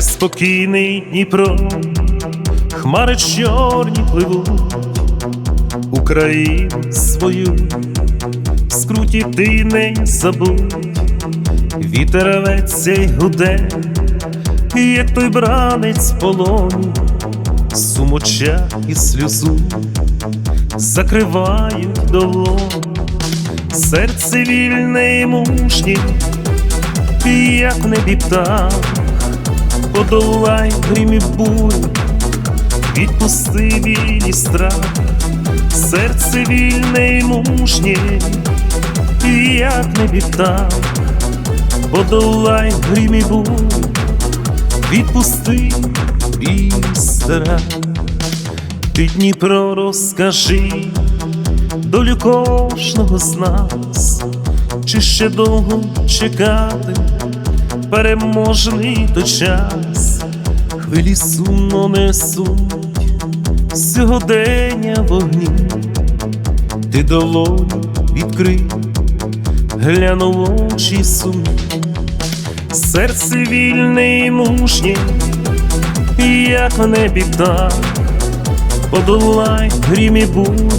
спокійний Дніпро, хмари чорні пливуть, Україну свою, в скруті ти не забудь, вітер рветься й гуде, як той бранець полоні, сумоча і сльозу закривають долоні, серце вільне і мужнє, як в небі птах, подолай грім і відпусти білі страх, серце вільне і мужнє, як в небі подолай грім і відпусти білі страх. Ти Дніпро розкажи долю кожного з нас, чи ще довго чекати, переможний то час, хвилі сумно несуть сьогодення вогні, ти долоню відкрий, гляну в очі сумні, серце вільне і мужнє, як в небі подолай грім і бурю,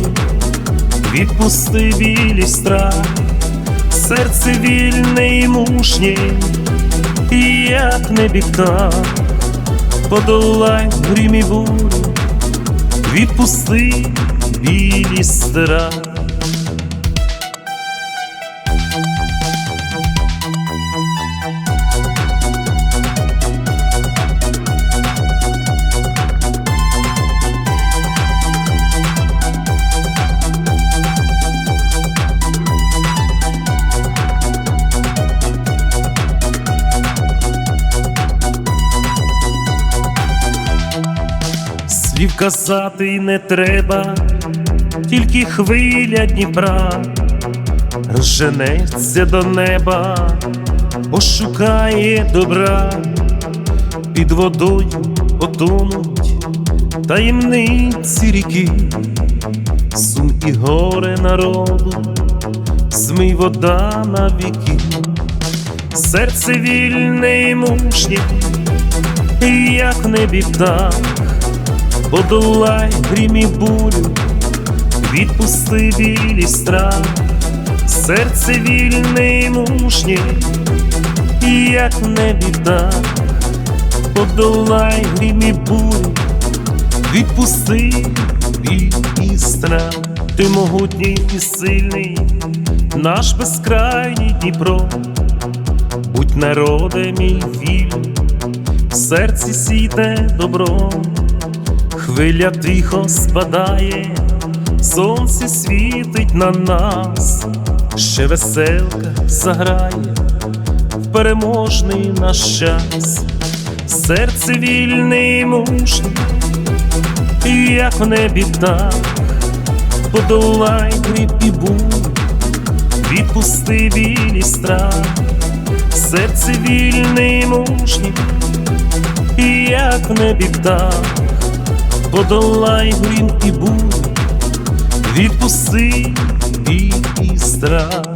відпусти білі страх, серце вільне і мужнє, як не птах, подолай грім і бурю, відпусти білі страх. Слів казати не треба, тільки хвиля Дніпра розженеться до неба, пошукає добра, під водою потонуть таємниці ріки, сум і горе народу, змий вода на віки, серце вільне і мужнє, як в небі птах подолай грім і бурю, відпусти білі страх, серце вільне і мужнє, як в небі птах, подолай грім і бурю, відпусти білі страх, ти могутній і сильний, наш безкрайній Дніпро, будь народе мій вільний, в серці сіте добро. Хвиля тихо спадає, сонце світить на нас, ще веселка заграє в переможний наш час, серце вільне і мужне, як в небі птах, подолай і відпусти білі страх, серце вільне і мужнє, як в небі птах подолай грім і бурю, відпусти біль і страх.